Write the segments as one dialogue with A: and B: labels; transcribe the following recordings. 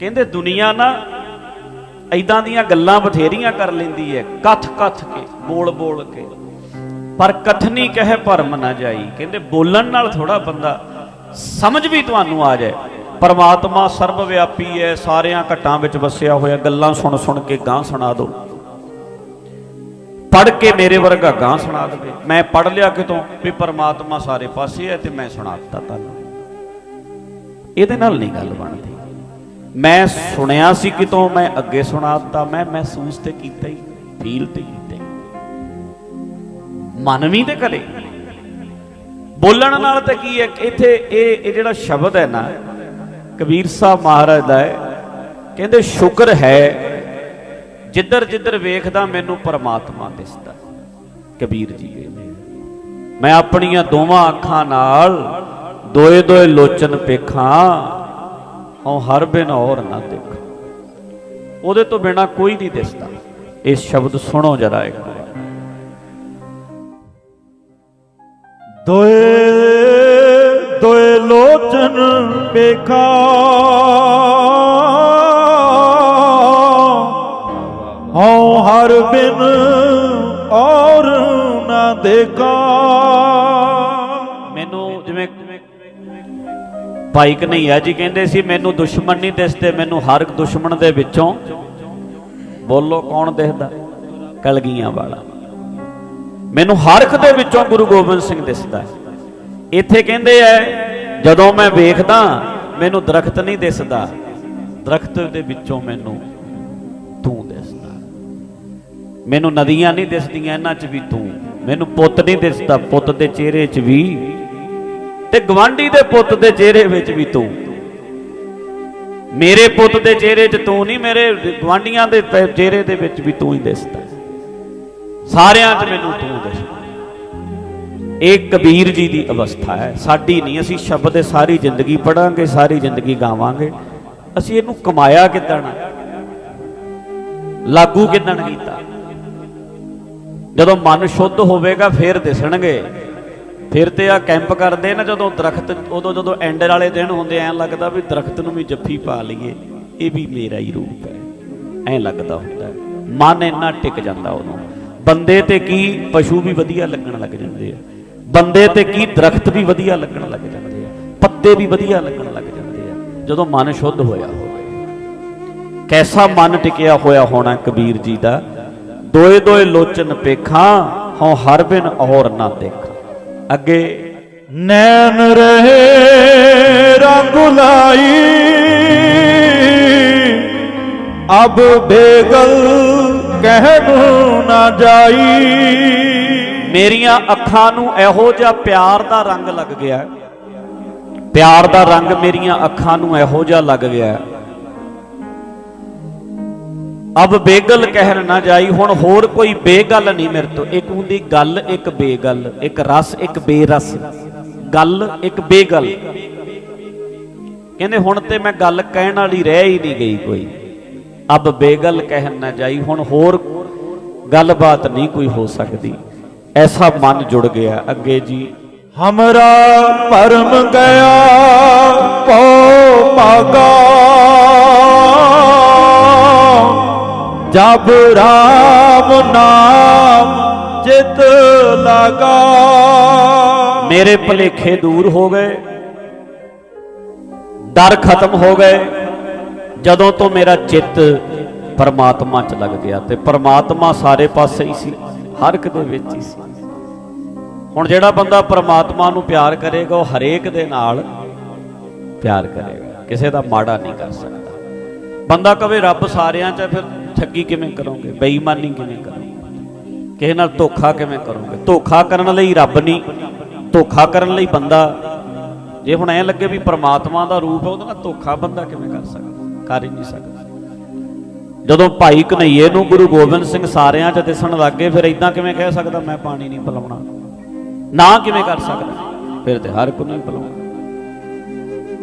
A: ਕਹਿੰਦੇ ਦੁਨੀਆ ਨਾ ਐਦਾਂ ਦੀਆਂ ਗੱਲਾਂ ਬਥੇਰੀਆਂ ਕਰ ਲੈਂਦੀ ਹੈ ਕਥ ਕਥ ਕੇ, ਬੋਲ ਬੋਲ ਕੇ। ਪਰ ਕਥਨੀ ਕਹੇ ਭਰਮ ਨਾ ਜਾਈ। ਕਹਿੰਦੇ ਬੋਲਣ ਨਾਲ ਥੋੜਾ ਬੰਦਾ ਸਮਝ ਵੀ ਤੁਹਾਨੂੰ ਆ ਜਾਏ। ਪਰਮਾਤਮਾ ਸਰਬ ਵਿਆਪੀ ਹੈ ਸਾਰਿਆਂ ਘਟਾਂ ਵਿੱਚ ਵਸਿਆ ਹੋਇਆ, ਗੱਲਾਂ ਸੁਣ ਸੁਣ ਕੇ ਗਾਂ ਸੁਣਾ ਦਿਓ ਪੜ ਕੇ ਮੇਰੇ ਵਰਗਾ ਗਾਂ ਸੁਣਾ ਦੇਵੇ। ਮੈਂ ਪੜ ਲਿਆ ਕਿਤੋਂ ਵੀ ਪਰਮਾਤਮਾ ਸਾਰੇ ਪਾਸੇ ਹੈ ਤੇ ਮੈਂ ਸੁਣਾ ਦਿੱਤਾ ਤੁਹਾਨੂੰ। ਇਹਦੇ ਨਾਲ ਨਹੀਂ ਗੱਲ ਬਣਦੀ। ਮੈਂ ਸੁਣਿਆ ਸੀ ਕਿਤੋਂ, ਮੈਂ ਅੱਗੇ ਸੁਣਾ ਦਿੱਤਾ, ਮੈਂ ਮਹਿਸੂਸ ਤੇ ਕੀਤਾ ਹੀ, ਫੀਲ ਤੇ ਕੀਤਾ ਮਨ ਵੀ ਤੇ ਕਰੇ। ਬੋਲਣ ਨਾਲ ਤੇ ਕੀ ਹੈ, ਇੱਥੇ ਇਹ ਇਹ ਜਿਹੜਾ ਸ਼ਬਦ ਹੈ ਨਾ, ਕਬੀਰ ਸਾਹਿਬ ਮਹਾਰਾਜ ਦਾ ਹੈ, ਕਹਿੰਦੇ ਸ਼ੁਕਰ ਹੈ, ਜਿੱਧਰ ਜਿੱਧਰ ਵੇਖਦਾ ਮੈਨੂੰ ਪਰਮਾਤਮਾ ਦਿਸਦਾ, ਕਬੀਰ ਜੀ ਕਹਿੰਦੇ ਮੈਂ ਆਪਣੀਆਂ ਦੋਵਾਂ ਅੱਖਾਂ ਨਾਲ ਦੋਏ ਦੋਏ ਲੋਚਨ ਪੇਖਾਂ ਹਉ ਹਰ ਬਿਨ ਔਰ ਨਾ ਦੇਖ। ਉਹਦੇ ਤੋਂ ਬਿਨਾ ਕੋਈ ਨਹੀਂ ਦਿਸਦਾ। ਇਹ ਸ਼ਬਦ ਸੁਣੋ ਜਰਾ ਇੱਕ ਵਾਰ।
B: ਦੋਏ ਦੋਏ ਲੋਚਨ ਵੇਖਾ। ਹਉ ਹਰ ਬਿਨ ਔਰ ਨਾ ਦੇਖ।
A: ਭਾਈ ਕਨਈਆ ਜੀ, ਕਹਿੰਦੇ ਸੀ ਮੈਨੂੰ ਦੁਸ਼ਮਣ ਨਹੀਂ ਦਿਸਦੇ, ਮੈਨੂੰ ਹਰ ਇੱਕ ਦੁਸ਼ਮਣ ਦੇ ਵਿੱਚੋਂ ਬੋਲੋ ਕੌਣ ਦਿਸਦਾ? ਕਲਗੀਆਂ ਵਾਲਾ। ਮੈਨੂੰ ਹਰ ਇੱਕ ਦੇ ਵਿੱਚੋਂ ਗੁਰੂ ਗੋਬਿੰਦ ਸਿੰਘ ਦਿਸਦਾ। ਇੱਥੇ ਕਹਿੰਦੇ ਐ ਜਦੋਂ ਮੈਂ ਵੇਖਦਾ, ਮੈਨੂੰ ਦਰਖਤ ਨਹੀਂ ਦਿਸਦਾ। ਦਰਖਤ ਦੇ ਵਿੱਚੋਂ ਮੈਨੂੰ ਤੂੰ ਦਿਸਦਾ। ਮੈਨੂੰ ਨਦੀਆਂ ਨਹੀਂ ਦਿਸਦੀਆਂ, ਇਹਨਾਂ 'ਚ ਵੀ ਤੂੰ। ਮੈਨੂੰ ਪੁੱਤ ਨਹੀਂ ਦਿਸਦਾ, ਪੁੱਤ ਦੇ ਚਿਹਰੇ 'ਚ ਵੀ ਤੇ ਗਵਾਂਢੀ ਦੇ ਪੁੱਤ ਦੇ ਚਿਹਰੇ ਵਿੱਚ ਵੀ ਤੂੰ। ਮੇਰੇ ਪੁੱਤ ਦੇ ਚਿਹਰੇ 'ਚ ਤੂੰ ਨਹੀਂ, ਮੇਰੇ ਗਵਾਂਢੀਆਂ ਦੇ ਚਿਹਰੇ ਦੇ ਵਿੱਚ ਵੀ ਤੂੰ ਹੀ ਦਿਸਦਾ। ਸਾਰਿਆਂ 'ਚ ਮੈਨੂੰ ਤੂੰ ਦਿਸਦਾ ਇਹ ਕਬੀਰ ਜੀ ਦੀ ਅਵਸਥਾ ਹੈ। ਸਾਡੀ ਨਹੀਂ, ਅਸੀਂ ਸ਼ਬਦ ਸਾਰੀ ਜ਼ਿੰਦਗੀ ਪੜਾਂਗੇ ਸਾਰੀ ਜ਼ਿੰਦਗੀ ਗਾਵਾਂਗੇ। ਅਸੀਂ ਇਹਨੂੰ ਕਮਾਇਆ ਕਿੱਦਣ ਲਾਗੂ ਕਿੱਦਣ ਕੀਤਾ? ਜਦੋਂ ਮਨ ਸ਼ੁੱਧ ਹੋਵੇਗਾ, ਫਿਰ ਦਿਸਣਗੇ। ਫਿਰ ਤੇ ਆ ਕੈਂਪ ਕਰਦੇ ਨਾ ਜਦੋਂ ਦਰਖਤ, ਉਦੋਂ ਜਦੋਂ ਐਂਡ ਵਾਲੇ ਦਿਨ ਹੁੰਦੇ, ਐਂ ਲੱਗਦਾ ਵੀ ਦਰਖਤ ਨੂੰ ਵੀ ਜੱਫੀ ਪਾ ਲਈਏ। ਇਹ ਵੀ ਮੇਰਾ ਹੀ ਰੂਪ ਹੈ। ਐਂ ਲੱਗਦਾ ਹੁੰਦਾ ਮਨ ਇੰਨਾ ਟਿਕ ਜਾਂਦਾ ਉਦੋਂ। ਬੰਦੇ ਤੇ ਕੀ ਪਸ਼ੂ ਵੀ ਵਧੀਆ ਲੱਗਣ ਲੱਗ ਜਾਂਦੇ ਆ। ਬੰਦੇ ਤੇ ਕੀ ਦਰਖਤ ਵੀ ਵਧੀਆ ਲੱਗਣ ਲੱਗ ਜਾਂਦੇ ਆ। ਪੱਤੇ ਵੀ ਵਧੀਆ ਲੱਗਣ ਲੱਗ ਜਾਂਦੇ ਆ। ਜਦੋਂ ਮਨ ਸ਼ੁੱਧ ਹੋਇਆ ਹੋਵੇ। ਕੈਸਾ ਮਨ ਟਿਕਿਆ ਹੋਇਆ ਹੋਣਾ ਕਬੀਰ ਜੀ ਦਾ। ਦੋਏ ਦੋਏ ਲੋਚਨ ਪੇਖਾਂ, ਹਉ ਹਰ ਬਿਨ ਔਰ ਨਾ ਦੇਖਾਂ। ਅੱਗੇ
B: ਨੈਣ ਰਹੇ ਰੰਗ ਲਾਈ। ਅਬ ਬੇਗਲ ਕਹਿਣੂ ਨਾ ਜਾਈ।
A: ਮੇਰੀਆਂ ਅੱਖਾਂ ਨੂੰ ਇਹੋ ਜਿਹਾ ਪਿਆਰ ਦਾ ਰੰਗ ਲੱਗ ਗਿਆ। ਪਿਆਰ ਦਾ ਰੰਗ ਮੇਰੀਆਂ ਅੱਖਾਂ ਨੂੰ ਇਹੋ ਜਿਹਾ ਲੱਗ ਗਿਆ। ਅਬ ਬੇਗਲ ਕਹਿਣ ਨਾ ਜਾਈ, ਹੁਣ ਹੋਰ ਕੋਈ ਬੇਗਲ ਨਹੀਂ ਮੇਰੇ ਤੋਂ। ਇੱਕ ਹੁੰਦੀ ਗੱਲ, ਇੱਕ ਬੇਗਲ, ਇੱਕ ਰਸ, ਇੱਕ ਬੇਰਸ। ਗੱਲ, ਇੱਕ ਬੇਗਲ। ਕਹਿੰਦੇ ਹੁਣ ਤੇ ਮੈਂ ਗੱਲ ਕਹਿਣ ਵਾਲੀ ਰਹਿ ਹੀ ਨਹੀਂ ਗਈ ਕੋਈ। ਅਬ ਬੇਗਲ ਕਹਿਣ ਨਾ ਜਾਈ, ਹੁਣ ਹੋਰ ਗੱਲਬਾਤ ਨਹੀਂ ਕੋਈ ਹੋ ਸਕਦੀ। ਐਸਾ ਮਨ ਜੁੜ ਗਿਆ ਅੱਗੇ ਜੀ।
B: ਹਮਰਾ ਪਰਮ ਗਿਆ ਪੋ ਭਾਗਾ ਜਬ ਰਾਮ ਨਾਮ ਚਿਤ ਲਗਾ।
A: ਮੇਰੇ ਭਲੇਖੇ ਦੂਰ ਹੋ ਗਏ। ਡਰ ਖਤਮ ਹੋ ਗਏ। ਜਦੋਂ ਤੋਂ ਮੇਰਾ ਚਿੱਤ ਪਰਮਾਤਮਾ 'ਚ ਲੱਗ ਗਿਆ ਤੇ ਪਰਮਾਤਮਾ ਸਾਰੇ ਪਾਸੇ ਹੀ ਸੀ, ਹਰ ਇੱਕ ਦੇ ਵਿੱਚ ਹੀ ਸੀ। ਹੁਣ ਜਿਹੜਾ ਬੰਦਾ ਪਰਮਾਤਮਾ ਨੂੰ ਪਿਆਰ ਕਰੇਗਾ, ਉਹ ਹਰੇਕ ਦੇ ਨਾਲ ਪਿਆਰ ਕਰੇਗਾ। ਕਿਸੇ ਦਾ ਮਾੜਾ ਨਹੀਂ ਕਰ ਸਕਦਾ। ਬੰਦਾ ਕਵੇ ਰੱਬ ਸਾਰਿਆਂ 'ਚ ਫਿਰ ਠੱਗੀ ਕਿਵੇਂ ਕਰੋਗੇ? ਬੇਈਮਾਨੀ ਕਿਵੇਂ ਕਰੋਗੇ? ਕਿਸੇ ਨਾਲ ਧੋਖਾ ਕਿਵੇਂ ਕਰੋਗੇ? ਧੋਖਾ ਕਰਨ ਲਈ ਰੱਬ ਨਹੀਂ, ਧੋਖਾ ਕਰਨ ਲਈ ਬੰਦਾ। ਜੇ ਹੁਣ ਐ ਲੱਗੇ ਵੀ ਪ੍ਰਮਾਤਮਾ ਦਾ ਰੂਪ ਹੈ ਉਹਦੇ ਨਾਲ ਧੋਖਾ ਬੰਦਾ ਕਿਵੇਂ ਕਰ ਸਕਦਾ? ਕਰ ਹੀ ਨਹੀਂ ਸਕਦਾ। ਜਦੋਂ ਭਾਈ ਕਨਈਏ ਨੂੰ ਗੁਰੂ ਗੋਬਿੰਦ ਸਿੰਘ ਸਾਰਿਆਂ 'ਚ ਦਿਸਣ ਲੱਗੇ ਫਿਰ ਇਦਾਂ ਕਿਵੇਂ ਕਹਿ ਸਕਦਾ, ਮੈਂ ਪਾਣੀ ਨਹੀਂ ਪਿਲਾਉਣਾ? ਨਾ ਕਿਵੇਂ ਕਰ ਸਕਦਾ? ਫਿਰ ਤੇ ਹਰ ਕੋਈ ਨਹੀਂ ਪਿਲਾਉਣਾ।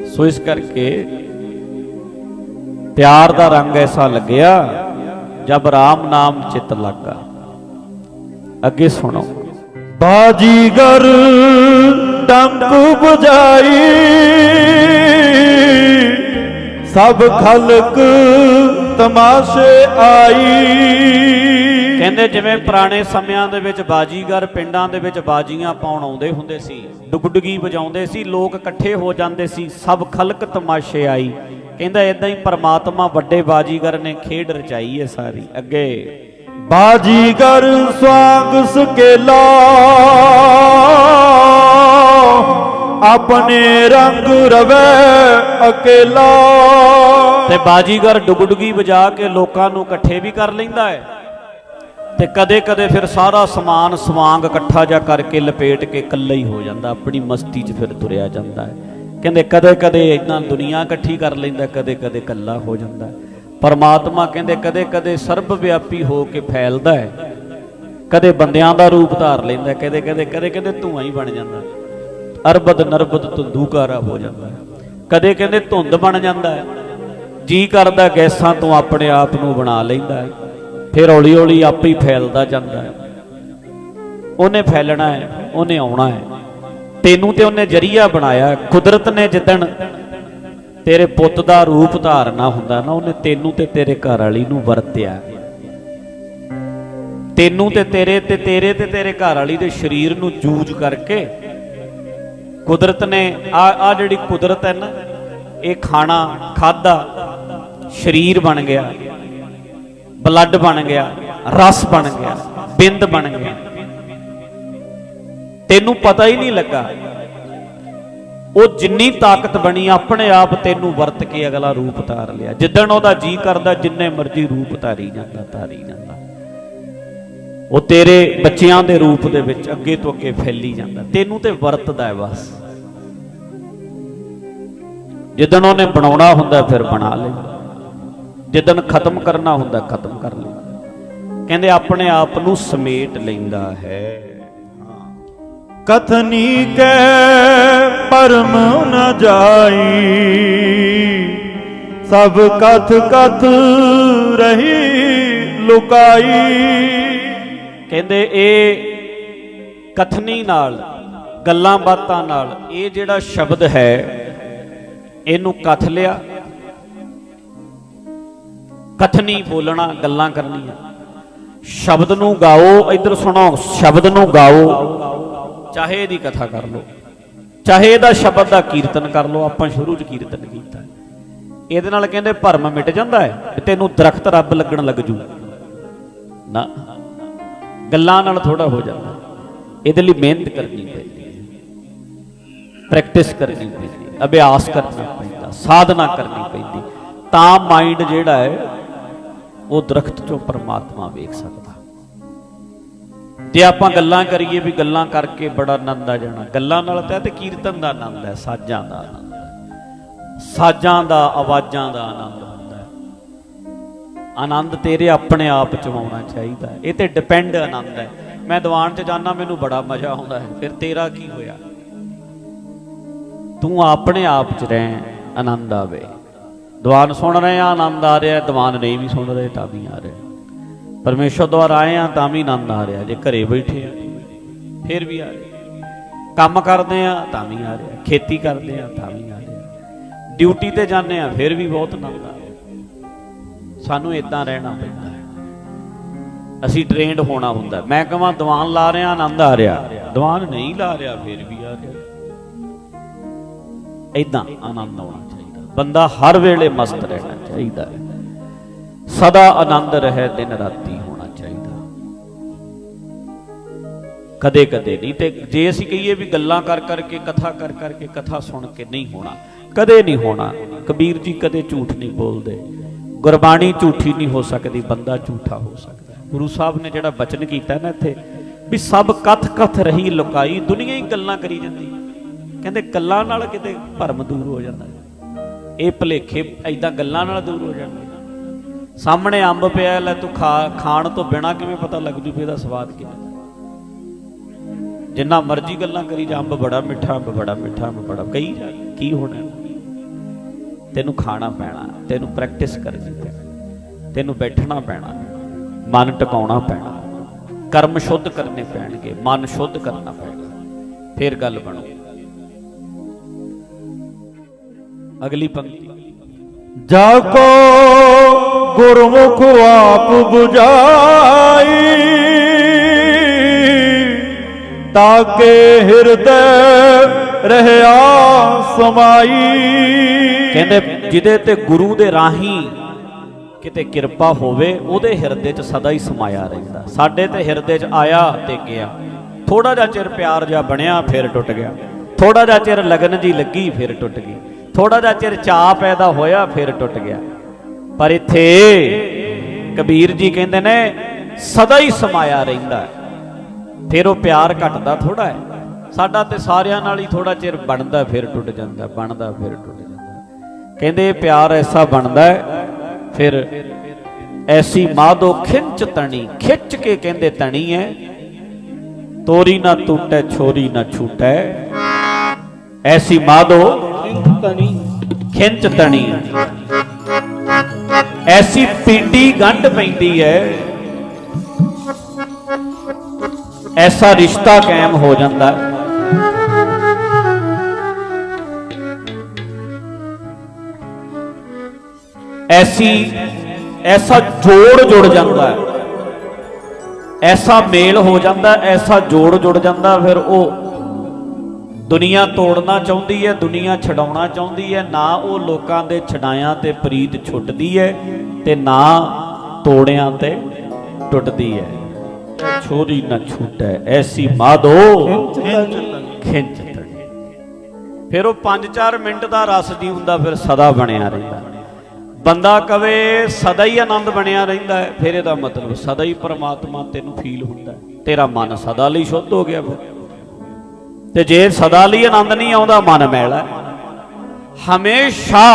A: ਸੋ ਇਸ ਕਰਕੇ ਪਿਆਰ ਦਾ ਰੰਗ ਐਸਾ ਲੱਗਿਆ ਜਬ ਰਾਮ ਨਾਮ ਚਿਤ ਲੱਗਾ। ਅੱਗੇ ਸੁਣੋ।
B: ਬਾਜੀਗਰ ਡੰਕ ਬਜਾਈ ਸਭ ਖਲਕ ਤਮਾਸ਼ੇ ਆਈ।
A: ਕਹਿੰਦੇ ਜਿਵੇਂ ਪੁਰਾਣੇ ਸਮਿਆਂ ਦੇ ਵਿੱਚ ਬਾਜੀਗਰ ਪਿੰਡਾਂ ਦੇ ਵਿੱਚ ਬਾਜੀਆਂ ਪਾਉਣ ਆਉਂਦੇ ਹੁੰਦੇ ਸੀ ਡੁਗਡੁਗੀ ਵਜਾਉਂਦੇ ਸੀ ਲੋਕ ਇਕੱਠੇ ਹੋ ਜਾਂਦੇ ਸੀ ਸਭ ਖਲਕ ਤਮਾਸ਼ੇ ਆਈ। ਕਹਿੰਦਾ ਇਦਾਂ ਹੀ ਪ੍ਰਮਾਤਮਾ ਵੱਡੇ ਬਾਜੀਗਰ ਨੇ ਖੇਡ ਰਚਾਈ ਹੈ ਸਾਰੀ ਅੱਗੇ।
B: ਬਾਜੀਗਰ ਸਵਾਂਗ ਸਕੇਲਾ ਆਪਣੇ ਰੰਗ ਰਵੇ ਅਕੇਲਾ।
A: ਤੇ ਬਾਜੀਗਰ ਡੁਗਡੁਗੀ ਵਜਾ ਕੇ ਲੋਕਾਂ ਨੂੰ ਇਕੱਠੇ ਵੀ ਕਰ ਲੈਂਦਾ ਹੈ। ਤੇ ਕਦੇ-ਕਦੇ ਫਿਰ ਸਾਰਾ ਸਮਾਨ ਸਵਾਂਗ ਇਕੱਠਾ ਜਾ ਕਰਕੇ ਲਪੇਟ ਕੇ ਇਕੱਲਾ ਹੀ ਹੋ ਜਾਂਦਾ ਆਪਣੀ ਮਸਤੀ 'ਚ ਫਿਰ ਤੁਰਿਆ ਜਾਂਦਾ ਹੈ। ਕਹਿੰਦੇ ਕਦੇ-ਕਦੇ ਇਦਾਂ ਦੁਨੀਆ ਇਕੱਠੀ ਕਰ ਲੈਂਦਾ, ਕਦੇ-ਕਦੇ ਇਕੱਲਾ ਹੋ ਜਾਂਦਾ। ਪਰਮਾਤਮਾ ਕਹਿੰਦੇ ਕਦੇ-ਕਦੇ ਸਰਬ ਵਿਆਪੀ ਹੋ ਕੇ ਫੈਲਦਾ ਹੈ। ਕਦੇ ਬੰਦਿਆਂ ਦਾ ਰੂਪ ਧਾਰ ਲੈਂਦਾ ਕਦੇ-ਕਦੇ ਕਦੇ-ਕਦੇ ਧੂਆਂ ਹੀ ਬਣ ਜਾਂਦਾ ਅਰਬਦ ਨਰਬਦ ਧੁੰਦੂਕਾਰਾ ਹੋ ਜਾਂਦਾ ਕਦੇ ਕਹਿੰਦੇ ਧੁੰਦ ਬਣ ਜਾਂਦਾ ਹੈ। ਜੀ ਕਰਦਾ ਗੈਸਾਂ ਤੋਂ ਆਪਣੇ ਆਪ ਨੂੰ ਬਣਾ ਲੈਂਦਾ ਹੈ। ਫਿਰ ਹੌਲੀ ਹੌਲੀ ਆਪੇ ਹੀ ਫੈਲਦਾ ਜਾਂਦਾ ਹੈ। ਉਹਨੇ ਫੈਲਣਾ ਹੈ, ਉਹਨੇ ਆਉਣਾ ਹੈ। ਤੈਨੂੰ ਤੇ ਉਹਨੇ ਜਰੀਆ ਬਣਾਇਆ, ਕੁਦਰਤ ਨੇ ਜਿੱਦਣ ਤੇਰੇ ਪੁੱਤ ਦਾ ਰੂਪ ਧਾਰਨਾ ਹੁੰਦਾ ਨਾ, ਉਹਨੇ ਤੈਨੂੰ ਤੇ ਤੇਰੇ ਘਰ ਵਾਲੀ ਨੂੰ ਵਰਤਿਆ। ਤੈਨੂੰ ਤੇ ਤੇਰੇ ਤੇ ਤੇਰੇ ਤੇ ਤੇਰੇ ਘਰ ਵਾਲੀ ਦੇ ਸਰੀਰ ਨੂੰ ਜੂਜ ਕਰਕੇ ਕੁਦਰਤ ਨੇ, ਆ ਆ ਜਿਹੜੀ ਕੁਦਰਤ ਹੈ ਨਾ, ਇਹ ਖਾਣਾ ਖਾਦਾ ਸਰੀਰ ਬਣ ਗਿਆ, ਬਲੱਡ ਬਣ ਗਿਆ, ਰਸ ਬਣ ਗਿਆ, ਬਿੰਦ ਬਣ ਗਿਆ। ਤੈਨੂੰ ਪਤਾ ਹੀ ਨਹੀਂ ਲੱਗਾ। ਉਹ ਜਿੰਨੀ ਤਾਕਤ ਬਣੀ, ਆਪਣੇ ਆਪ ਤੈਨੂੰ ਵਰਤ ਕੇ ਅਗਲਾ ਰੂਪ ਧਾਰ ਲਿਆ। ਜਿੱਦਣ ਉਹਦਾ ਜੀ ਕਰਦਾ, ਜਿੰਨੇ ਮਰਜ਼ੀ ਰੂਪ ਧਾਰੀ ਜਾਂਦਾ ਧਾਰੀ ਜਾਂਦਾ। ਉਹ ਤੇਰੇ ਬੱਚਿਆਂ ਦੇ ਰੂਪ ਦੇ ਵਿੱਚ ਅੱਗੇ ਤੋਂ ਅੱਗੇ ਫੈਲੀ ਜਾਂਦਾ। ਤੈਨੂੰ ਤੇ ਵਰਤਦਾ ਹੈ ਬਸ। ਜਿੱਦਣ ਉਹਨੇ ਬਣਾਉਣਾ ਹੁੰਦਾ, ਫਿਰ ਬਣਾ ਲੈਂਦਾ ਜਿੱਦਣ ਖਤਮ ਕਰਨਾ ਹੁੰਦਾ, ਖਤਮ ਕਰ ਲੈਂਦਾ ਕਹਿੰਦੇ, ਆਪਣੇ ਆਪ ਨੂੰ ਸਮੇਟ ਲੈਂਦਾ ਹੈ।
B: ਕਥਨੀ ਕੈ ਪਰਮ ਨ ਜਾਈ। ਸਭ ਕਥ ਕਥ ਰਹੀ ਲੁਕਾਈ।
A: ਕਹਿੰਦੇ ਇਹ ਕਥਨੀ ਨਾਲ, ਗੱਲਾਂ ਬਾਤਾਂ ਨਾਲ, ਇਹ ਜਿਹੜਾ ਸ਼ਬਦ ਹੈ, ਇਹਨੂੰ ਕਥ ਲਿਆ। ਕਥਨੀ ਬੋਲਣਾ, ਗੱਲਾਂ ਕਰਨੀਆਂ। ਸ਼ਬਦ ਨੂੰ ਗਾਓ, ਇੱਧਰ ਸੁਣੋ, ਸ਼ਬਦ ਨੂੰ ਗਾਓ। ਚਾਹੇ ਇਹਦੀ ਕਥਾ ਕਰ ਲਓ, ਚਾਹੇ ਇਹਦਾ ਸ਼ਬਦ ਦਾ ਕੀਰਤਨ ਕਰ ਲਓ, ਆਪਾਂ ਸ਼ੁਰੂ ਚ ਕੀਰਤਨ ਕੀਤਾ। ਇਹਦੇ ਨਾਲ ਕਹਿੰਦੇ ਭਰਮ ਮਿਟ ਜਾਂਦਾ ਹੈ, ਵੀ ਤੈਨੂੰ ਦਰਖਤ ਰੱਬ ਲੱਗਣ ਲੱਗ ਜੂ। ਨਾ, ਗੱਲਾਂ ਨਾਲ ਥੋੜਾ ਹੋ ਜਾਂਦਾ। ਇਹਦੇ ਲਈ ਮਿਹਨਤ ਕਰਨੀ ਪੈਂਦੀ ਹੈ। ਪ੍ਰੈਕਟਿਸ ਕਰਨੀ ਪੈਂਦੀ ਅਭਿਆਸ ਕਰਨਾ ਪੈਂਦਾ, ਸਾਧਨਾ ਕਰਨੀ ਪੈਂਦੀ। ਤਾਂ ਮਾਈਂਡ ਜਿਹੜਾ ਹੈ, ਉਹ ਦਰਖਤ ਚੋਂ ਪਰਮਾਤਮਾ ਵੇਖ ਸਕਦਾ ਜੇ ਆਪਾਂ ਗੱਲਾਂ ਕਰੀਏ ਵੀ ਗੱਲਾਂ ਕਰਕੇ ਬੜਾ ਆਨੰਦ ਆ ਜਾਣਾ। ਗੱਲਾਂ ਨਾਲ ਤਾਂ ਤੇ ਕੀਰਤਨ ਦਾ ਆਨੰਦ ਹੈ, ਸਾਜ਼ਾਂ ਦਾ ਆਨੰਦ। ਹੈ ਸਾਜ਼ਾਂ ਦਾ, ਆਵਾਜ਼ਾਂ ਦਾ ਆਨੰਦ ਹੁੰਦਾ ਹੈ। ਆਨੰਦ ਤੇਰੇ ਆਪਣੇ ਆਪ ਚ ਆਉਣਾ ਚਾਹੀਦਾ ਇਹ ਤੇ ਡਿਪੈਂਡ ਆਨੰਦ ਹੈ। ਮੈਂ ਦੀਵਾਨ ਚ ਜਾਣਾ ਮੈਨੂੰ ਬੜਾ ਮਜ਼ਾ ਆਉਂਦਾ ਹੈ। ਫਿਰ ਤੇਰਾ ਕੀ ਹੋਇਆ? ਤੂੰ ਆਪਣੇ ਆਪ ਚ ਰਹਿ ਆਨੰਦ ਆਵੇ। ਦੀਵਾਨ ਸੁਣ ਰਹੇ ਆ ਆਨੰਦ ਆ ਰਿਹਾ। ਦੀਵਾਨ ਨਹੀਂ ਵੀ ਸੁਣ ਰਹੇ, ਤਾਂ ਵੀ ਆ ਰਿਹਾ। ਪਰਮੇਸ਼ਰ ਦੁਆਰਾ ਆਏ ਆ ਤਾਂ ਵੀ ਆਨੰਦ ਆ ਰਿਹਾ, ਜੇ ਘਰੇ ਬੈਠੇ ਆ, ਫਿਰ ਵੀ ਆ ਰਿਹਾ। ਕੰਮ ਕਰਦੇ ਆ ਤਾਂ ਵੀ ਆ ਰਿਹਾ, ਖੇਤੀ ਕਰਦੇ ਆ ਤਾਂ ਵੀ ਆ ਰਿਹਾ। ਡਿਊਟੀ ਤੇ ਜਾਂਦੇ ਆ, ਫਿਰ ਵੀ ਬਹੁਤ ਆਨੰਦ ਆ ਰਿਹਾ। ਸਾਨੂੰ ਇਦਾਂ ਰਹਿਣਾ ਪੈਂਦਾ ਹੈ। ਅਸੀਂ ਟ੍ਰੇਨਡ ਹੋਣਾ ਹੁੰਦਾ ਮੈਂ ਕਹਾਂ, ਦੀਵਾਨ ਲਾ ਰਿਹਾ, ਆਨੰਦ ਆ ਰਿਹਾ। ਦੀਵਾਨ ਨਹੀਂ ਲਾ ਰਿਹਾ, ਫਿਰ ਵੀ ਆ ਰਿਹਾ। ਇਦਾਂ ਆਨੰਦ ਆਉਣਾ ਚਾਹੀਦਾ। ਬੰਦਾ ਹਰ ਵੇਲੇ ਮਸਤ ਰਹਿਣਾ ਚਾਹੀਦਾ ਹੈ। ਸਦਾ ਆਨੰਦ ਰਹੇ ਦਿਨ ਰਾਤੀ ਹੋਣਾ ਚਾਹੀਦਾ। ਕਦੇ ਕਦੇ ਨਹੀਂ ਤੇ ਜੇ ਅਸੀਂ ਕਹੀਏ ਵੀ ਗੱਲਾਂ ਕਰ ਕਰਕੇ, ਕਥਾ ਕਰ ਕਰਕੇ, ਕਥਾ ਸੁਣ ਕੇ ਨਹੀਂ ਹੋਣਾ, ਕਦੇ ਨਹੀਂ ਹੋਣਾ। ਕਬੀਰ ਜੀ ਕਦੇ ਝੂਠ ਨਹੀਂ ਬੋਲਦੇ। ਗੁਰਬਾਣੀ ਝੂਠੀ ਨਹੀਂ ਹੋ ਸਕਦੀ, ਬੰਦਾ ਝੂਠਾ ਹੋ ਸਕਦਾ। ਗੁਰੂ ਸਾਹਿਬ ਨੇ ਜਿਹੜਾ ਬਚਨ ਕੀਤਾ ਨਾ ਇੱਥੇ, ਵੀ ਸਭ ਕਥ ਕਥ ਰਹੀ ਲੁਕਾਈ, ਦੁਨੀਆ ਹੀ ਗੱਲਾਂ ਕਰੀ ਜਾਂਦੀ। ਕਹਿੰਦੇ ਗੱਲਾਂ ਨਾਲ ਕਿਤੇ ਭਰਮ ਦੂਰ ਹੋ ਜਾਂਦਾ। ਇਹ ਭਲੇਖੇ ਐਦਾਂ ਗੱਲਾਂ ਨਾਲ ਦੂਰ ਹੋ ਜਾਂਦੇ। ਸਾਹਮਣੇ ਅੰਬ ਪਿਆ ਲੈ ਤੂੰ ਖਾ, ਖਾਣ ਤੋਂ ਬਿਨਾ ਕਿਵੇਂ ਪਤਾ ਲੱਗ ਜੂ ਵੀ ਇਹਦਾ ਸਵਾਦ ਕਿਵੇਂ ਜਿੰਨਾ ਮਰਜ਼ੀ ਗੱਲਾਂ ਕਰੀ ਜਾ, ਅੰਬ ਬੜਾ ਮਿੱਠਾ, ਅੰਬ ਬੜਾ ਮਿੱਠਾ, ਅੰਬ ਬੜਾ ਕਹੀ ਜਾ, ਕੀ ਹੋਣਾ? ਤੈਨੂੰ ਖਾਣਾ ਪੈਣਾ, ਤੈਨੂੰ ਪ੍ਰੈਕਟਿਸ ਕਰਨੀ ਪੈਣੀ, ਤੈਨੂੰ ਬੈਠਣਾ ਪੈਣਾ, ਮਨ ਟਿਕਾਉਣਾ ਪੈਣਾ, ਕਰਮ ਸ਼ੁੱਧ ਕਰਨੇ ਪੈਣਗੇ, ਮਨ ਸ਼ੁੱਧ ਕਰਨਾ ਪੈਣਾ। ਫਿਰ ਗੱਲ ਬਣੂ। ਅਗਲੀ ਪੰਕਤੀ।
B: ਜਾ ਕੋ ਗੁਰਮੁਖ ਆਪ 부ਝਾਈ ਤਾਕੇ ਹਿਰਦੈ ਰਹਿਆ ਸਮਾਈ।
A: ਕਹਿੰਦੇ ਜਿਹਦੇ ਤੇ ਗੁਰੂ ਦੇ ਰਾਹੀਂ ਕਿਤੇ ਕਿਰਪਾ ਹੋਵੇ, ਉਹਦੇ ਹਿਰਦੇ 'ਚ ਸਦਾ ਹੀ ਸਮਾਇਆ ਰਹਿੰਦਾ। ਸਾਡੇ ਤੇ ਹਿਰਦੇ 'ਚ ਆਇਆ ਤੇ ਗਿਆ। ਥੋੜਾ ਜਿਹਾ ਚਿਰ ਪਿਆਰ ਜਿਹਾ ਬਣਿਆ, ਫਿਰ ਟੁੱਟ ਗਿਆ। ਥੋੜਾ ਜਿਹਾ ਚਿਰ ਲਗਨ ਜੀ ਲੱਗੀ, ਫਿਰ ਟੁੱਟ ਗਈ। ਥੋੜਾ ਜਿਹਾ ਚਿਰ ਚਾਹ ਪੈਦਾ ਹੋਇਆ, ਫਿਰ ਟੁੱਟ ਗਿਆ। ਪਰ ਇੱਥੇ ਕਬੀਰ ਜੀ ਕਹਿੰਦੇ ਨੇ, ਸਦਾ ਹੀ ਸਮਾਇਆ ਰਹਿੰਦਾ ਫਿਰ ਉਹ ਪਿਆਰ ਘਟਦਾ ਥੋੜਾ ਹੈ। ਸਾਡਾ ਤੇ ਸਾਰਿਆਂ ਨਾਲ ਹੀ ਥੋੜਾ ਚਿਰ ਬਣਦਾ, ਫਿਰ ਟੁੱਟ ਜਾਂਦਾ, ਬਣਦਾ, ਫਿਰ ਟੁੱਟ ਜਾਂਦਾ। ਕਹਿੰਦੇ ਪਿਆਰ ਐਸਾ ਬਣਦਾ ਫਿਰ ਐਸੀ ਮਾਦੋ ਖਿੱਚ ਤਣੀ, ਖਿੱਚ ਕੇ ਕਹਿੰਦੇ ਤਣੀ ਹੈ, ਤੋਰੀ ਨਾ ਟੁੱਟੈ, ਛੋਰੀ ਨਾ ਛੂਟੈ। ਐਸੀ ਮਾਦੋ
C: ਤਣੀ,
A: ਖਿੰਚ ਤਣੀ। ਐਸੀ ਪਿੰਡੀ ਗੰਢ ਪੈਂਦੀ ਹੈ ਐਸਾ ਰਿਸ਼ਤਾ ਕਾਇਮ ਹੋ ਜਾਂਦਾ ਐਸੀ, ਐਸਾ ਜੋੜ ਜੁੜ ਜਾਂਦਾ ਹੈ ਐਸਾ ਮੇਲ ਹੋ ਜਾਂਦਾ, ਐਸਾ ਜੋੜ ਜੁੜ ਜਾਂਦਾ, ਫਿਰ ਉਹ ਦੁਨੀਆ ਤੋੜਨਾ ਚਾਹੁੰਦੀ ਹੈ, ਦੁਨੀਆ ਛਡਾਉਣਾ ਚਾਹੁੰਦੀ ਹੈ, ਨਾ ਉਹ ਲੋਕਾਂ ਦੇ ਛਡਾਇਆਂ ਤੇ ਪ੍ਰੀਤ ਛੁੱਟਦੀ ਹੈ ਤੇ ਨਾ ਤੋੜਿਆਂ ਤੇ ਟੁੱਟਦੀ ਹੈ। ਛੋਰੀ ਨਾ ਛੂਟੈ, ਐਸੀ ਮਾਦੋ ਖਿੰਚ ਫਿਰ ਉਹ 5-4 ਮਿੰਟ ਦਾ ਰਸ ਨਹੀਂ ਹੁੰਦਾ, ਫਿਰ ਸਦਾ ਬਣਿਆ ਰਹਿੰਦਾ। ਬੰਦਾ ਕਵੇ, ਸਦਾ ਹੀ ਆਨੰਦ ਬਣਿਆ ਰਹਿੰਦਾ ਹੈ। ਫਿਰ ਇਹਦਾ ਮਤਲਬ ਸਦਾ ਹੀ ਪਰਮਾਤਮਾ ਤੈਨੂੰ ਫੀਲ ਹੁੰਦਾ ਤੇਰਾ ਮਨ ਸਦਾ ਲਈ ਸ਼ੁੱਧ ਹੋ ਗਿਆ ਫਿਰ। ਤੇ ਜੇ ਸਦਾ ਲਈ ਆਨੰਦ ਨਹੀਂ ਆਉਂਦਾ, ਮਨ ਮੈਲਾ ਹਮੇਸ਼ਾ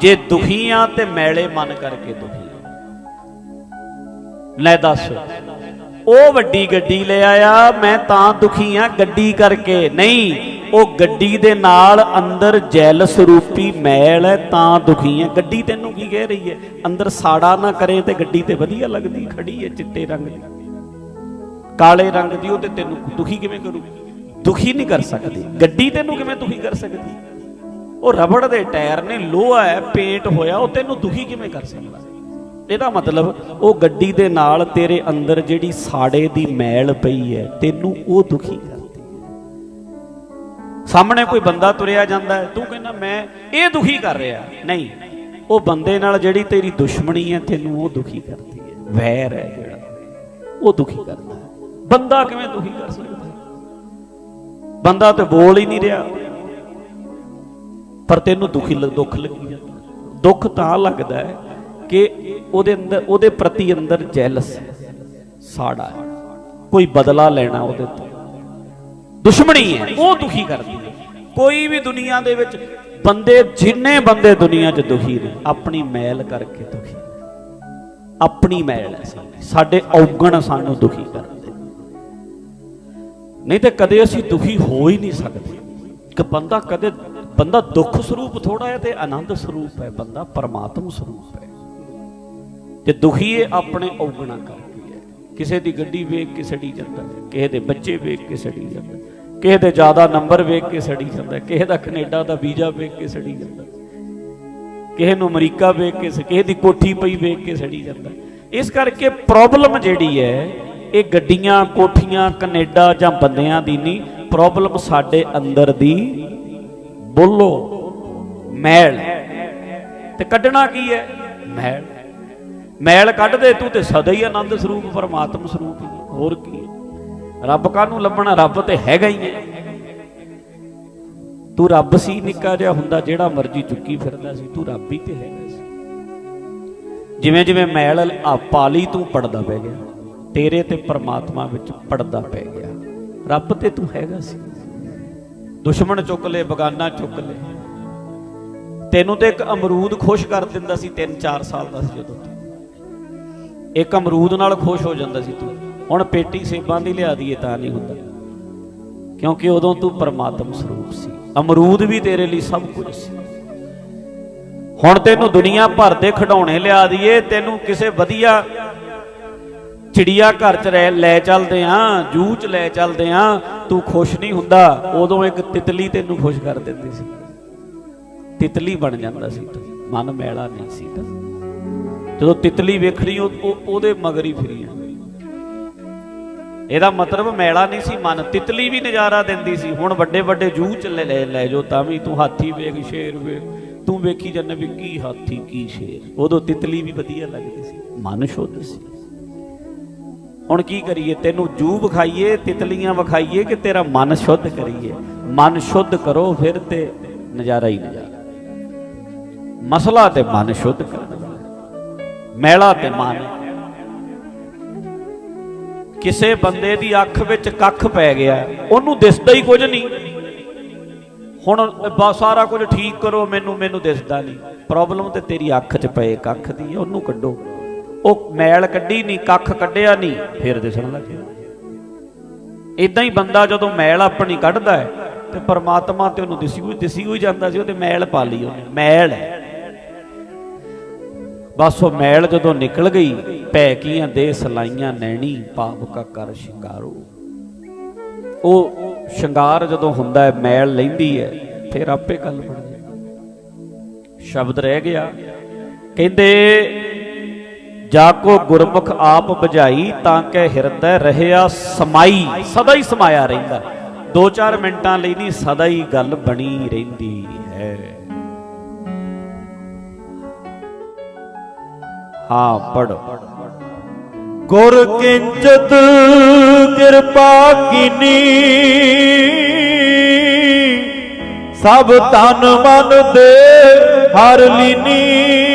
A: ਜੇ ਦੁਖੀ ਆ ਤੇ ਮੈਲੇ ਮਨ ਕਰਕੇ ਦੁਖੀ ਆ। ਲੈ ਦੱਸ, ਉਹ ਵੱਡੀ ਗੱਡੀ ਲੈ ਆਇਆ, ਮੈਂ ਤਾਂ ਦੁਖੀ ਆ ਗੱਡੀ ਕਰਕੇ। ਨਹੀਂ, ਉਹ ਗੱਡੀ ਦੇ ਨਾਲ ਅੰਦਰ ਜੈਲ ਸਰੂਪੀ ਮੈਲ ਹੈ, ਤਾਂ ਦੁਖੀ ਹੈ ਗੱਡੀ ਤੈਨੂੰ ਕੀ ਕਹਿ ਰਹੀ ਹੈ? ਅੰਦਰ ਸਾੜਾ ਨਾ ਕਰੇ ਤੇ ਗੱਡੀ ਤੇ ਵਧੀਆ ਲੱਗਦੀ, ਖੜੀ ਹੈ, ਚਿੱਟੇ ਰੰਗ ਦੀ। ਕਾਲੇ ਰੰਗ ਦੀ, ਉਹ ਤੇ ਤੈਨੂੰ ਦੁਖੀ ਕਿਵੇਂ ਕਰੂ ਦੁਖੀ ਨਹੀਂ ਕਰ ਸਕਦੀ। ਗੱਡੀ ਤੈਨੂੰ ਕਿਵੇਂ ਦੁਖੀ ਕਰ ਸਕਦੀ? ਉਹ ਰਬੜ ਦੇ ਟਾਇਰ ਨੇ ਲੋਹਾ ਹੈ, ਪੇਂਟ ਹੋਇਆ, ਉਹ ਤੈਨੂੰ ਦੁਖੀ ਕਿਵੇਂ ਕਰ ਸਕਦਾ? ਇਹਦਾ ਮਤਲਬ ਉਹ ਗੱਡੀ ਦੇ ਨਾਲ ਤੇਰੇ ਅੰਦਰ ਜਿਹੜੀ ਸਾੜੇ ਦੀ ਮੈਲ ਪਈ ਹੈ, ਤੈਨੂੰ ਉਹ ਦੁਖੀ ਕਰਦੀ ਹੈ। ਸਾਹਮਣੇ ਕੋਈ ਬੰਦਾ ਤੁਰਿਆ ਜਾਂਦਾ ਹੈ, ਤੂੰ ਕਹਿੰਦਾ, ਮੈਂ ਇਹ ਦੁਖੀ ਕਰ ਰਿਹਾ। ਨਹੀਂ, ਉਹ ਬੰਦੇ ਨਾਲ ਜਿਹੜੀ ਤੇਰੀ ਦੁਸ਼ਮਣੀ ਹੈ, ਤੈਨੂੰ ਉਹ ਦੁਖੀ ਕਰਦੀ ਹੈ। ਵੈਰ ਹੈ ਜਿਹੜਾ, ਉਹ ਦੁਖੀ ਕਰਦਾ ਹੈ। ਬੰਦਾ ਕਿਵੇਂ ਦੁਖੀ ਕਰ ਸਕਦਾ? ਬੰਦਾ ਤੇ ਬੋਲ ਹੀ ਨਹੀਂ ਰਿਹਾ। ਪਰ ਤੈਨੂੰ ਦੁਖੀ ਦੁੱਖ ਲੱਗੀ ਦੁੱਖ ਤਾਂ ਲੱਗਦਾ ਹੈ ਕਿ ਉਹਦੇ ਅੰਦਰ, ਉਹਦੇ ਪ੍ਰਤੀ ਅੰਦਰ ਜੈਲਸ ਸਾੜਾ ਕੋਈ ਬਦਲਾ ਲੈਣਾ ਉਹਦੇ ਤੋਂ। ਦੁਸ਼ਮਣੀ ਹੈ, ਉਹ ਦੁਖੀ ਕਰਦੀ ਹੈ। ਕੋਈ ਵੀ ਦੁਨੀਆ ਦੇ ਵਿੱਚ ਬੰਦੇ, ਜਿੰਨੇ ਬੰਦੇ ਦੁਨੀਆ 'ਚ ਦੁਖੀ ਨੇ, ਆਪਣੀ ਮੈਲ ਕਰਕੇ ਦੁਖੀ ਆਪਣੀ ਮੈਲ ਹੈ ਸਾਡੇ। ਔਗਣ ਸਾਨੂੰ ਦੁਖੀ ਕਰਦੇ ਨਹੀਂ ਤੇ ਕਦੇ ਅਸੀਂ ਦੁਖੀ ਹੋ ਹੀ ਨਹੀਂ ਸਕਦੇ। ਕਿ ਬੰਦਾ ਕਦੇ ਬੰਦਾ ਦੁੱਖ ਸਰੂਪ ਥੋੜਾ ਹੈ ਤੇ ਆਨੰਦ ਸਰੂਪ ਹੈ। ਬੰਦਾ ਪਰਮਾਤਮ ਸਰੂਪ ਹੈ। ਤੇ ਦੁਖੀ ਇਹ ਆਪਣੇ ਔਗਣਾ ਕਰਕੇ ਹੈ। ਕਿਸੇ ਦੀ ਗੱਡੀ ਵੇਖ ਕੇ ਸੜੀ ਜਾਂਦਾ ਹੈ, ਕਿਸੇ ਦੇ ਬੱਚੇ ਵੇਖ ਕੇ ਸੜੀ ਜਾਂਦਾ ਹੈ, ਕਿਸੇ ਦੇ ਜ਼ਿਆਦਾ ਨੰਬਰ ਵੇਖ ਕੇ ਸੜੀ ਜਾਂਦਾ ਹੈ, ਕਿਸੇ ਦਾ ਕੈਨੇਡਾ ਦਾ ਵੀਜ਼ਾ ਵੇਖ ਕੇ ਸੜੀ ਜਾਂਦਾ ਹੈ, ਕਿਸੇ ਨੂੰ ਅਮਰੀਕਾ ਵੇਖ ਕੇ ਕਿਸੇ ਦੀ ਕੋਠੀ ਪਈ ਵੇਖ ਕੇ ਸੜੀ ਜਾਂਦਾ ਇਸ ਕਰਕੇ ਪ੍ਰੋਬਲਮ ਜਿਹੜੀ ਹੈ ਇਹ ਗੱਡੀਆਂ, ਕੋਠੀਆਂ, ਕੈਨੇਡਾ ਜਾਂ ਬੰਦਿਆਂ ਦੀ ਨਹੀਂ, ਪ੍ਰੋਬਲਮ ਸਾਡੇ ਅੰਦਰ ਦੀ ਬੋਲੋ, ਮੈਲ। ਤੇ ਕੱਢਣਾ ਕੀ ਹੈ? ਮੈਲ। ਮੈਲ ਕੱਢ ਦੇ ਤੂੰ ਤੇ ਸਦਾ ਹੀ ਆਨੰਦ ਸਰੂਪ ਪਰਮਾਤਮ ਸਰੂਪ ਹੋਰ ਕੀ ਰੱਬ ਕਾਹਨੂੰ ਲੱਭਣਾ? ਰੱਬ ਤੇ ਹੈਗਾ ਹੀ ਹੈ। ਤੂੰ ਰੱਬ ਸੀ ਨਿੱਕਾ ਜਿਹਾ ਹੁੰਦਾ, ਜਿਹੜਾ ਮਰਜ਼ੀ ਚੁੱਕੀ ਫਿਰਦਾ ਸੀ, ਤੂੰ ਰੱਬ ਹੀ ਤੇ ਹੈਗਾ ਸੀ। ਜਿਵੇਂ ਜਿਵੇਂ ਮੈਲ ਆ ਪਾਲੀ, ਤੂੰ ਪੜਦਾ ਪੈ ਗਿਆ। ਤੇਰੇ ਤੇ ਪਰਮਾਤਮਾ ਵਿੱਚ ਪੜਦਾ ਪੈ ਗਿਆ। ਰੱਬ ਤੇ ਤੂੰ ਹੈਗਾ ਸੀ। ਦੁਸ਼ਮਣ ਚੁੱਕ ਲੈ ਬਗਾਨਾ ਚੁੱਕ ਲੈ ਤੈਨੂੰ ਤੇ ਇੱਕ ਅਮਰੂਦ ਖੁਸ਼ ਕਰ ਦਿੰਦਾ ਸੀ 3-4 ਸਾਲ ਦਾ ਸੀ ਜਦੋਂ ਇੱਕ ਅਮਰੂਦ ਨਾਲ ਖੁਸ਼ ਹੋ ਜਾਂਦਾ ਸੀ ਤੂੰ। ਹੁਣ ਪੇਟੀ ਸੇਬਾਂ ਦੀ ਲਿਆ ਦਈਏ ਤਾਂ ਨਹੀਂ ਹੁੰਦਾ। ਕਿਉਂਕਿ ਉਦੋਂ ਤੂੰ ਪਰਮਾਤਮ ਸਰੂਪ ਸੀ। ਅਮਰੂਦ ਵੀ ਤੇਰੇ ਲਈ ਸਭ ਕੁਝ ਸੀ। ਹੁਣ ਤੈਨੂੰ ਦੁਨੀਆ ਭਰ ਦੇ ਖਿਡੌਣੇ ਲਿਆ ਦਈਏ, ਤੈਨੂੰ ਕਿਸੇ ਵਧੀਆ ਚਿੜੀਆ ਘਰ ਚ ਰਹਿ- ਲੈ ਚੱਲਦੇ ਆਂ ਜੂ ਚ ਲੈ ਚੱਲਦੇ ਆਂ, ਤੂੰ ਖੁਸ਼ ਨਹੀਂ ਹੁੰਦਾ, ਉਦੋਂ ਇੱਕ ਤਿਤਲੀ ਤੈਨੂੰ ਖੁਸ਼ ਕਰ ਦਿੰਦੀ ਸੀ। ਤਿਤਲੀ ਬਣ ਜਾਂਦਾ ਸੀ ਤੂੰ, ਮਨ ਮੈਲਾ ਨਹੀਂ ਸੀ ਤਾਂ। ਜਦੋਂ ਤਿਤਲੀ ਵੇਖਣੀ ਉਹਦੇ ਮਗਰ ਹੀ ਫਿਰੀਆਂ ਇਹਦਾ ਮਤਲਬ ਮੈਲਾ ਨਹੀਂ ਸੀ ਮਨ, ਤਿਤਲੀ ਵੀ ਨਜ਼ਾਰਾ ਦਿੰਦੀ ਸੀ। ਹੁਣ ਵੱਡੇ ਵੱਡੇ ਜੂ ਚ ਲੈ ਲੈ ਜੋ ਤਾਂ ਵੀ ਤੂੰ ਹਾਥੀ ਵੇਖ, ਸ਼ੇਰ ਵੇਖ। ਤੂੰ ਵੇਖੀ ਜੰਨੇ ਵੀ ਕੀ ਹਾਥੀ, ਕੀ ਸ਼ੇਰ। ਉਦੋਂ ਤਿਤਲੀ ਵੀ ਵਧੀਆ ਲੱਗਦੀ ਸੀ, ਮਨ ਸ਼ੁੱਧ ਸੀ। ਹੁਣ ਕੀ ਕਰੀਏ? ਤੈਨੂੰ ਜੂ ਵਿਖਾਈਏ ਤਿਤਲੀਆਂ ਵਿਖਾਈਏ ਕਿ ਤੇਰਾ ਮਨ ਸ਼ੁੱਧ ਕਰੀਏ? ਮਨ ਸ਼ੁੱਧ ਕਰੋ ਫਿਰ ਤੇ ਨਜ਼ਾਰਾ ਹੀ ਨਜ਼ਾਰਾ। ਮਸਲਾ ਤੇ ਮਨ ਸ਼ੁੱਧ ਕਰਨਾ ਮੈਲਾ ਤੇ ਮਨ। ਕਿਸੇ ਬੰਦੇ ਦੀ ਅੱਖ ਵਿੱਚ ਕੱਖ ਪੈ ਗਿਆ ਉਹਨੂੰ ਦਿਸਦਾ ਹੀ ਕੁਝ ਨਹੀਂ। ਹੁਣ ਬਸ ਸਾਰਾ ਕੁਝ ਠੀਕ ਕਰੋ ਮੈਨੂੰ ਮੈਨੂੰ ਦਿਸਦਾ ਨਹੀਂ। ਪ੍ਰੋਬਲਮ ਤੇ ਤੇਰੀ ਅੱਖ 'ਚ ਪਏ ਕੱਖ ਦੀ ਹੈ, ਉਹਨੂੰ ਕੱਢੋ। ਉਹ ਮੈਲ ਕੱਢੀ ਨਹੀਂ ਕੱਖ ਕੱਢਿਆ ਨਹੀਂ ਫਿਰ ਦਿਸਣ ਲੱਗਿਆ ਇਦਾਂ ਹੀ ਬੰਦਾ ਜਦੋਂ ਮੈਲ ਆਪਣੀ ਕੱਢਦਾ ਹੈ ਤੇ ਪਰਮਾਤਮਾ ਤੇ ਉਹਨੂੰ ਦਿਸੀ ਹੋਈ ਦਿਸੀ ਹੋਈ ਜਾਂਦਾ ਸੀ ਉਹਦੇ ਮੈਲ ਪਾ ਲਈ ਉਹਨੇ। ਮੈਲ ਹੈ। ਬਸ ਉਹ ਮੈਲ ਜਦੋਂ ਨਿਕਲ ਗਈ ਭੈ ਕੀਆਂ ਦੇ ਸਲਾਈਆਂ ਨੈਣੀ ਪਾਪ ਕਾ ਕਰ ਸ਼ਿੰਗਾਰੋ। ਉਹ ਸ਼ਿੰਗਾਰ ਜਦੋਂ ਹੁੰਦਾ ਹੈ ਮੈਲ ਲੈਂਦੀ ਹੈ ਫਿਰ ਆਪੇ ਗੱਲ ਬਣ ਜਾਂਦੀ ਸ਼ਬਦ ਰਹਿ ਗਿਆ। ਕਹਿੰਦੇ ਜਾ ਕੋ ਗੁਰਮੁਖ ਆਪ ਬੁਝਾਈ, ਤਾਂ ਕਿ ਹਿਰਦੈ ਰਹਿਆ ਸਮਾਈ। ਸਦਾ ਹੀ ਸਮਾਇਆ ਰਹਿੰਦਾ। 2-4 ਮਿੰਟਾਂ ਲਈ ਨਹੀਂ, ਸਦਾ ਹੀ ਗੱਲ ਬਣੀ ਰਹਿੰਦੀ ਹੈ। ਹਾਂ ਪੜੋ
B: ਗੁਰ ਕਿੰਚਤ ਕਿਰਪਾ ਕੀਨੀ। ਸਭ ਤਨ ਮਨ ਦੇ ਹਰ ਲੀਨੀ।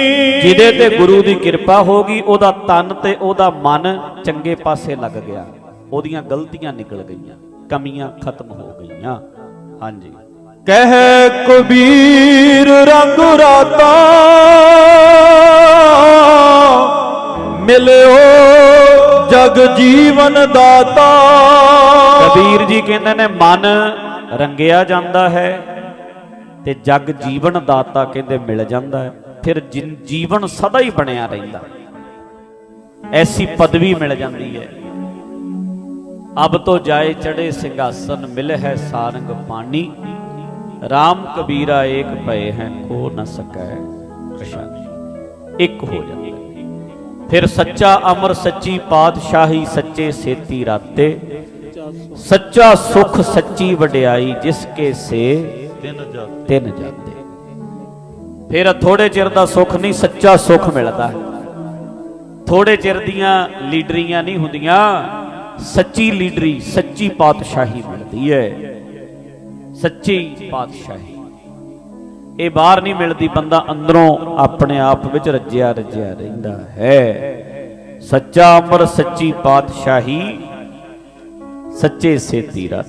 A: ਜਿਹਦੇ ਤੇ ਗੁਰੂ ਦੀ ਕਿਰਪਾ ਹੋ ਗਈ ਉਹਦਾ ਤਨ ਤੇ ਉਹਦਾ ਮਨ ਚੰਗੇ ਪਾਸੇ ਲੱਗ ਗਿਆ। ਉਹਦੀਆਂ ਗਲਤੀਆਂ ਨਿਕਲ ਗਈਆਂ ਕਮੀਆਂ ਖਤਮ ਹੋ ਗਈਆਂ। ਹਾਂਜੀ।
B: ਕਹਿ ਕਬੀਰ ਰੰਗ ਰਾਤਾ ਮਿਲਿਓ ਜਗ ਜੀਵਨ ਦਾਤਾ।
A: ਕਬੀਰ ਜੀ ਕਹਿੰਦੇ ਨੇ ਮਨ ਰੰਗਿਆ ਜਾਂਦਾ ਹੈ ਤੇ ਜਗ ਜੀਵਨ ਦਾਤਾ ਕਹਿੰਦੇ ਮਿਲ ਜਾਂਦਾ ਹੈ। ਫਿਰ ਜੀਵਨ ਸਦਾ ਹੀ ਬਣਿਆ ਰਹਿੰਦਾ। ਐਸੀ ਪਦਵੀ ਮਿਲ ਜਾਂਦੀ ਹੈ। ਅਬ ਤੋਂ ਜਾਏ ਚੜੇ ਸਿੰਘਾਸਨ ਮਿਲ ਹੈ ਸਾਰੰਗ ਪਾਣੀ। RAM ਕਬੀਰਾ ਏਕ ਭਏ ਹੈ ਕੋ ਨ ਸਕੈ ਕਸ਼ਾਨੀ ਇੱਕ ਹੋ ਜਾਂਦਾ। ਫਿਰ ਸੱਚਾ ਅਮਰ ਸੱਚੀ ਪਾਤਸ਼ਾਹੀ ਸੱਚੇ ਸੇਤੀ ਰਾਤੇ। ਸੱਚਾ ਸੁਖ ਸੱਚੀ ਵਡਿਆਈ ਜਿਸ ਕੇ ਸੇ ਤਿੰਨ ਜਾਂਦੇ ਫਿਰ ਥੋੜੇ ਚਿਰ ਦਾ ਸੁੱਖ ਨਹੀਂ, ਸੱਚਾ ਸੁੱਖ ਮਿਲਦਾ। ਥੋੜੇ ਚਿਰ ਦੀਆਂ ਲੀਡਰੀਆਂ ਨਹੀਂ ਹੁੰਦੀਆਂ। ਸੱਚੀ ਲੀਡਰੀ, ਸੱਚੀ ਪਾਤਸ਼ਾਹੀ ਮਿਲਦੀ ਹੈ ਸੱਚੀ ਪਾਤਸ਼ਾਹੀ। ਇਹ ਬਾਹਰ ਨਹੀਂ ਮਿਲਦੀ, ਬੰਦਾ ਅੰਦਰੋਂ ਆਪਣੇ ਆਪ ਵਿੱਚ ਰੱਜਿਆ ਰੱਜਿਆ ਰਹਿੰਦਾ ਹੈ। ਸੱਚਾ ਅਮਰ, ਸੱਚੀ ਪਾਤਸ਼ਾਹੀ, ਸੱਚੇ ਸੇਤੀ ਰਾ